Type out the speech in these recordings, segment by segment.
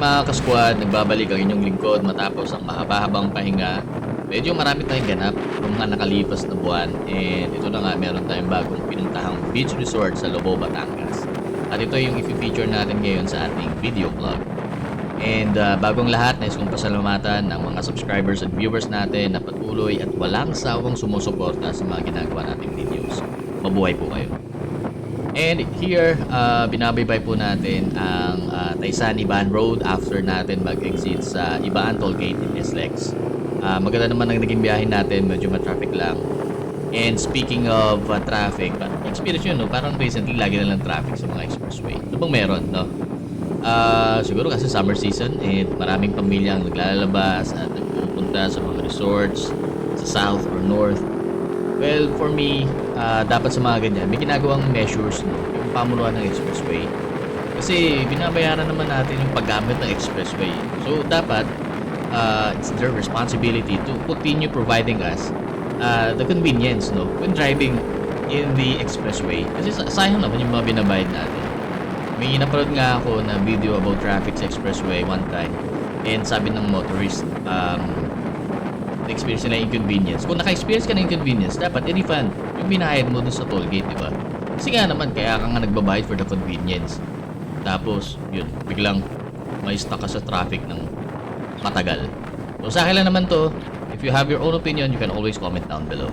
Mga kasquad, nagbabalik ang inyong lingkod matapos ang mahaba-habang pahinga. Medyo marami tayong ganap ng mga nakalipas na buwan and ito na nga meron tayong bagong pinuntahang beach resort sa Lobo, Batangas. At ito yung i-feature natin ngayon sa ating video vlog. And uh, bagong lahat, nais kong pasalamatan ang mga subscribers at viewers natin na patuloy at walang sawang sumusuporta sa mga ginagawa nating videos. Mabuhay po kayo. And here, uh, binabaybay po natin ang uh, Taysan Ibaan Road after natin mag-exit sa Ibaan Toll Gate in SLEX. Uh, maganda naman ang naging biyahe natin, medyo ma-traffic lang. And speaking of uh, traffic, experience yun, no? parang recently lagi na lang traffic sa mga expressway. Ano bang meron, no? Ah, siguro kasi summer season and maraming pamilya ang naglalabas at nagpupunta sa mga resorts sa south or north. Well, for me, ah, dapat sa mga ganyan, may ginagawang measures no, yung pamunuan ng expressway. Kasi binabayaran naman natin yung paggamit ng expressway. So, dapat uh, it's their responsibility to continue providing us uh, the convenience no when driving in the expressway. Kasi sa- sayang naman yung mga binabayad natin. May napanood nga ako na video about traffic sa expressway one time. And sabi ng motorist, um, na-experience nila inconvenience. Kung naka-experience ka ng inconvenience, dapat i-refund yung binayad mo dun sa toll gate, di ba? Kasi nga naman, kaya ka nga nagbabayad for the convenience. Tapos, yun, biglang may stuck ka sa traffic ng matagal. So sa akin lang naman to, if you have your own opinion, you can always comment down below.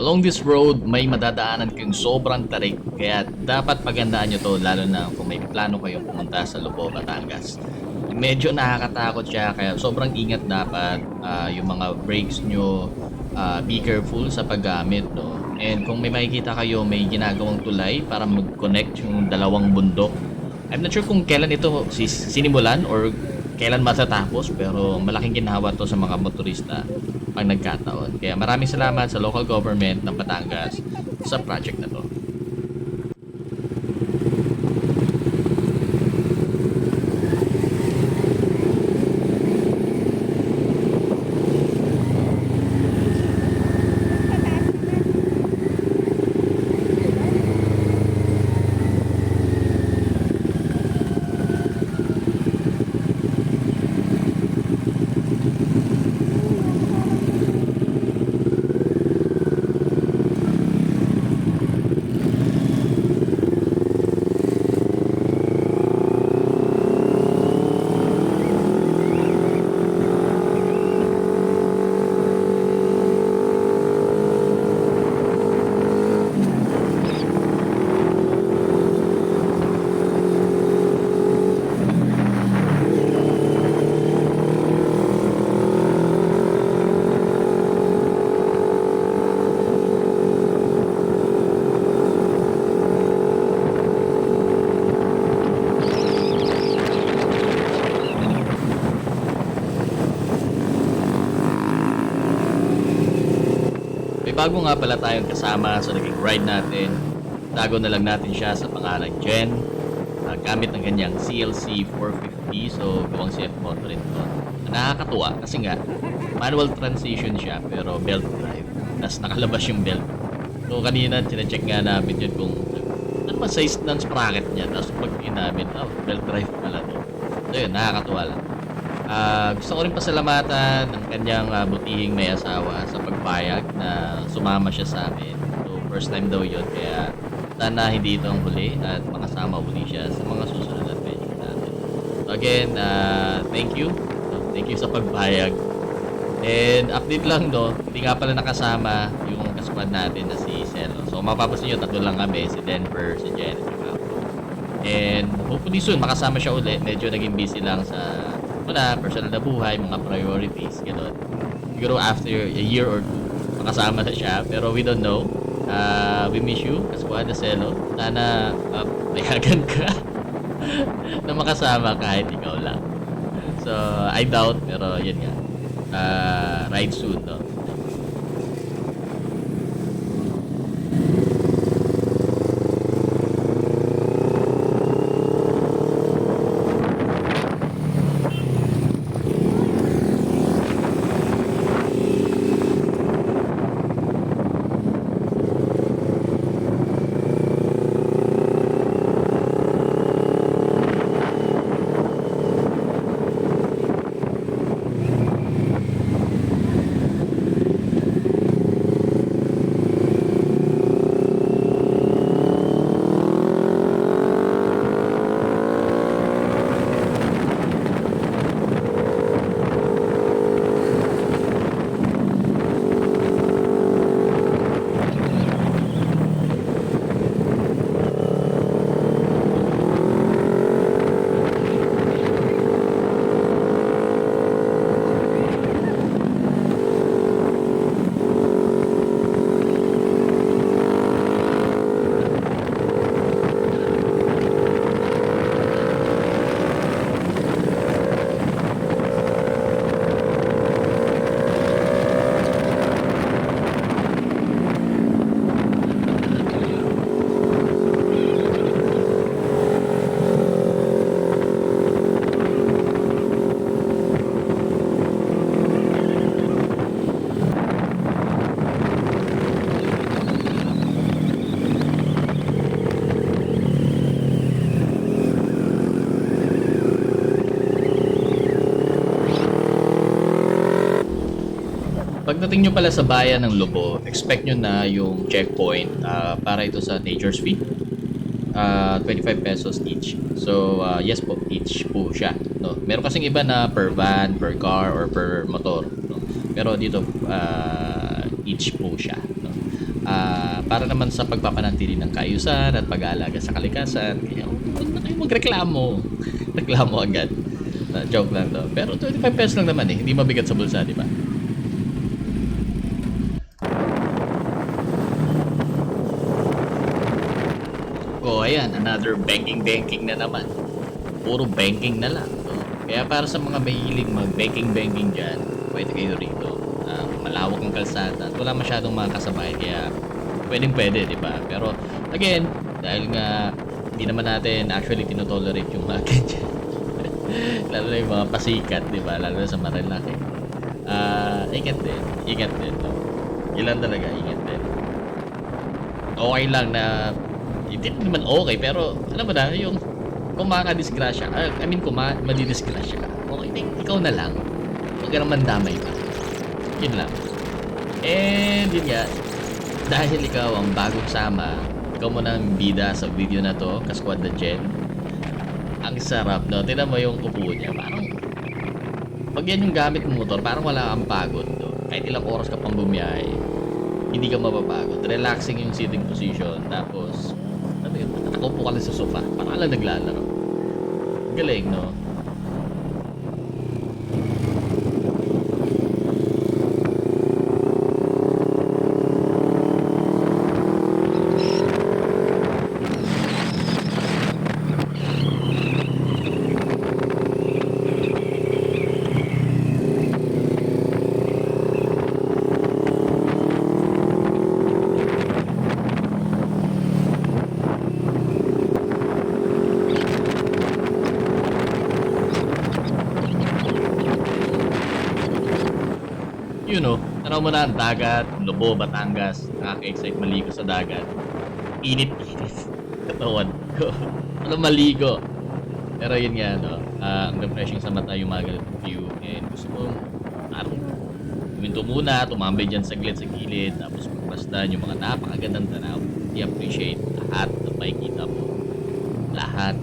Along this road, may madadaanan kayong sobrang tarik kaya dapat pagandaan nyo to lalo na kung may plano kayong pumunta sa Lobo, Batangas. Medyo nakakatakot siya kaya sobrang ingat dapat ah, yung mga brakes nyo, ah, be careful sa paggamit. No? And kung may makikita kayo, may ginagawang tulay para mag-connect yung dalawang bundok. I'm not sure kung kailan ito sinimulan or kailan matatapos pero malaking ginawa to sa mga motorista pag nagkataon. Kaya maraming salamat sa local government ng Batangas sa project na to. May bago nga pala tayong kasama sa naging ride natin. Tago na lang natin siya sa pangalan Jen. Ah, gamit ng kanyang CLC 450 so gawang CF motor rin to. Nakakatuwa kasi nga manual transition siya pero belt drive. Tapos nakalabas yung belt. So kanina chinecheck nga namin yun kung ano ba size ng sprocket niya. Tapos pag namin, oh, belt drive pala to. So yun, nakakatuwa lang. Ah, gusto ko rin pasalamatan ng kanyang ah, butihing may asawa sa pagpayag na sumama siya sa amin. So, first time daw yun. Kaya sana hindi ito ang huli at makasama uli siya sa mga susunod na adventure natin. So, again, ah, thank you. So, thank you sa pagpayag. And update lang no, hindi nga pala nakasama yung kasquad natin na si Celo. So mapapansin nyo, tatlo lang kami, si Denver, si Marco. And hopefully soon makasama siya uli. Medyo naging busy lang sa wala, personal na buhay, mga priorities, gano'n. Siguro after a year or two, makasama na siya. Pero we don't know. Uh, we miss you, Kasquad na Celo. Sana uh, payagan ka na makasama kahit ikaw lang. So, I doubt, pero yun nga. Uh, ride soon, no? Pagdating nyo pala sa bayan ng Lobo, expect nyo na yung checkpoint ah, para ito sa nature's fee. Ah, 25 pesos each. So, ah, yes po, each po siya. No? Meron kasing iba na per van, per car, or per motor. No? Pero dito, ah, each po siya. No? Ah, para naman sa pagpapanatili ng kaayusan at pag-aalaga sa kalikasan, kaya huwag na kayo magreklamo. Reklamo agad. Na joke lang to. Pero 25 pesos lang naman eh. Hindi mabigat sa bulsa, di ba? Oh, ayan, another banking-banking na naman. Puro banking na lang. No? Kaya para sa mga mahilig mag-banking-banking dyan, pwede kayo rito. Ah, malawak ang kalsada at wala masyadong mga kasabay, kaya pwedeng pwede, di ba? Pero, again, dahil nga hindi naman natin actually tinotolerate yung mga ganyan. Lalo na yung mga pasikat, di ba? Lalo na sa Marilaki. Ah, ingat din. Ingat din. No? Ilan talaga, ingat din. Okay lang na hindi naman okay pero alam mo na yung kung makakadisgrasya ah, I mean kung ma madidisgrasya ka okay di- ikaw na lang huwag ka naman damay pa yun lang and yun nga dahil ikaw ang bagong sama ikaw mo na ang bida sa video na to kasquad na Jen ang sarap no tinan mo yung upo niya parang pag yan yung gamit mo motor parang wala kang pagod no? kahit ilang oras ka pang bumiyahe hindi ka mapapagod. Relaxing yung sitting position. Tapos, nakaupo ka lang sa sofa. Parang lang naglalaro. Galing, no? You know, tanaw mo na ang dagat, Lobo, Batangas. Nakaka-excite maligo sa dagat. Init-init. Katawan ko. ano maligo? Pero yun nga, no? ah, ang refreshing sa mata yung mga ganitong view. And gusto mo, parang huminto muna, tumambay dyan saglit sa gilid, tapos magpasdan yung mga napakagandang tanaw. I-appreciate lahat ng makikita mo. Lahat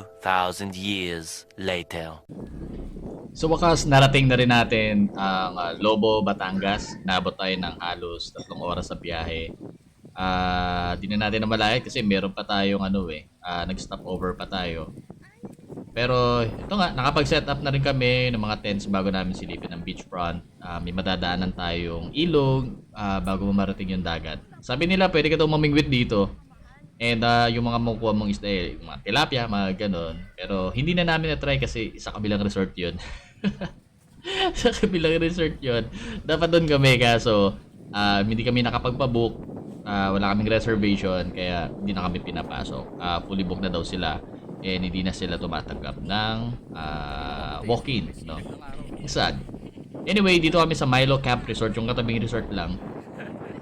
2,000 years later. So wakas, narating na rin natin ang uh, Lobo, Batangas. Nabot tayo ng halos tatlong oras sa biyahe. Uh, di na natin na malaki kasi meron pa tayong ano eh, ah, uh, nag-stop over pa tayo. Pero ito nga, nakapag-set up na rin kami ng mga tents bago namin silipin ang beachfront. Uh, may madadaanan tayong ilog uh, bago marating yung dagat. Sabi nila pwede ka daw mamingwit dito. And ah, yung mga makukuha mong isda, eh, yung mga tilapia, mga ganon. Pero hindi na namin na-try kasi sa kabilang resort yun. sa kabilang resort yun. Dapat doon kami kaso ah, hindi kami nakapagpabook. Ah, wala kaming reservation kaya hindi na kami pinapasok. Ah, fully booked na daw sila and hindi na sila tumatanggap ng ah, walk-in. No? Sad. Anyway, dito kami sa Milo Camp Resort, yung katabing resort lang.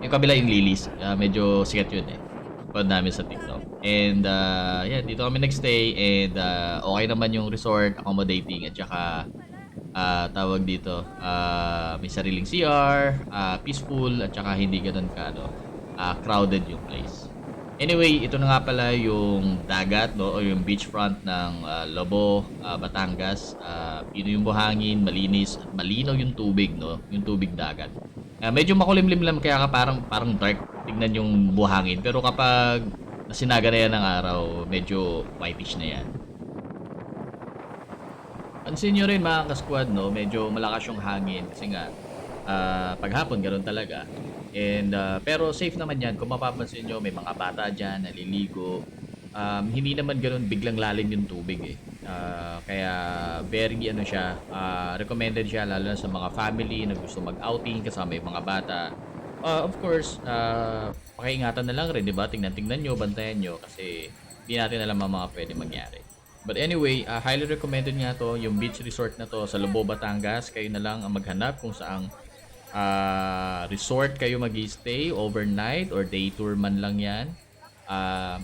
Yung kabila yung Lilies. Ah, medyo sikat yun eh. Panood namin sa TikTok. And uh, yeah, dito kami nagstay and uh, okay naman yung resort, accommodating at saka ah, tawag dito, ah, may sariling CR, ah, peaceful at saka hindi ganun ka ano, ah, crowded yung place. Anyway, ito na nga pala yung dagat no, o yung beachfront ng ah, Lobo, ah, Batangas. Ah, pino yung buhangin, malinis at malinaw yung tubig, no, yung tubig dagat. Ah, medyo makulimlim lang kaya ka parang parang dark tignan yung buhangin. Pero kapag nasinaga na yan ng araw, medyo whitish na yan. Pansin nyo rin mga ka-squad, no? Medyo malakas yung hangin kasi nga ah, paghapon ganoon talaga. And ah, pero safe naman yan. Kung mapapansin nyo, may mga bata dyan naliligo. um, hindi naman ganun biglang lalim yung tubig eh. Ah, kaya very ano siya, ah, recommended siya lalo na sa mga family na gusto mag-outing kasama yung mga bata. Ah, of course, ah, pakiingatan na lang rin, di ba? Tingnan-tingnan nyo, bantayan nyo kasi hindi natin alam ang mga pwede mangyari. But anyway, ah, highly recommended nga to, yung beach resort na to sa Lobo, Batangas. Kayo na lang ang maghanap kung saang ah, resort kayo mag stay overnight or day tour man lang yan. Ah,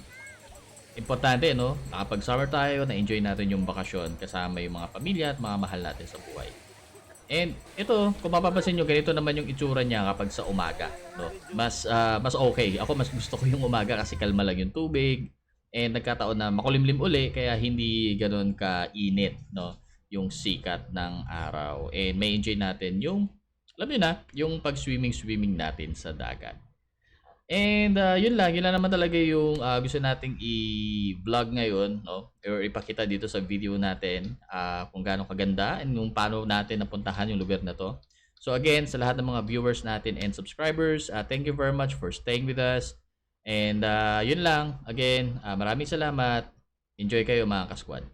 importante, no? Nakapag-summer tayo, na-enjoy natin yung bakasyon kasama yung mga pamilya at mga mahal natin sa buhay. And ito, kung mapapansin nyo, ganito naman yung itsura niya kapag sa umaga. No? Mas, ah, mas okay. Ako mas gusto ko yung umaga kasi kalma lang yung tubig. And nagkataon na makulimlim uli kaya hindi ganoon ka-init no? yung sikat ng araw. And may enjoy natin yung, alam niyo na, yung pag-swimming-swimming natin sa dagat. And uh, yun lang, yun lang naman talaga yung uh, gusto nating i-vlog ngayon, no? Or ipakita dito sa video natin uh, kung gaano kaganda and kung paano natin napuntahan yung lugar na to. So again, sa lahat ng mga viewers natin and subscribers, uh, thank you very much for staying with us. And uh, yun lang, again, uh, maraming salamat. Enjoy kayo mga kasquad.